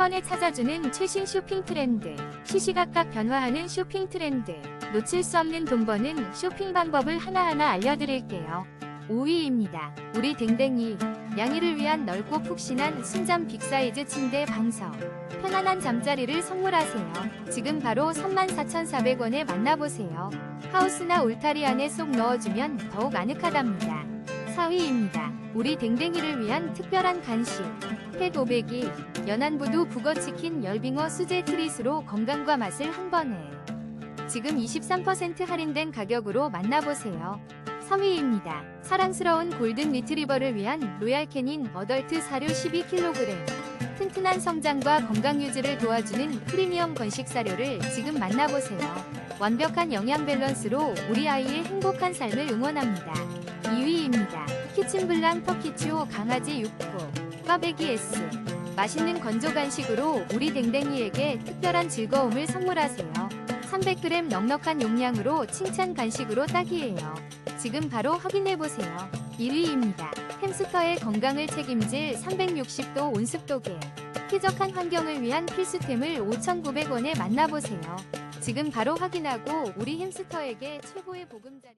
번에 찾아주는 최신 쇼핑 트렌드, 시시각각 변화하는 쇼핑 트렌드, 놓칠 수 없는 돈 버는 쇼핑 방법을 하나하나 알려드릴게요. 5위입니다. 우리 댕댕이, 양이를 위한 넓고 푹신한 순잠 빅사이즈 침대 방석. 편안한 잠자리를 선물하세요. 지금 바로 34,400원에 만나보세요. 하우스나 울타리 안에 쏙 넣어주면 더욱 아늑하답니다. 4위입니다. 우리 댕댕이를 위한 특별한 간식. 펫 500이 연안부두 북어치킨 열빙어 수제 트릿으로 건강과 맛을 한 번에. 지금 23% 할인된 가격으로 만나보세요. 3위입니다. 사랑스러운 골든 리트리버를 위한 로얄 캐닌 어덜트 사료 12kg. 튼튼한 성장과 건강 유지를 도와주는 프리미엄 건식 사료를 지금 만나보세요. 완벽한 영양 밸런스로 우리 아이의 행복한 삶을 응원합니다. 2위입니다. 키친블랑 터키추 강아지 6호 꽈배기 S 맛있는 건조 간식으로 우리 댕댕이에게 특별한 즐거움을 선물하세요. 300g 넉넉한 용량으로 칭찬 간식으로 딱이에요. 지금 바로 확인해보세요. 1위입니다. 햄스터의 건강을 책임질 360도 온습도계. 쾌적한 환경을 위한 필수템을 5,900원에 만나보세요. 지금 바로 확인하고 우리 햄스터에게 최고의 보금자리.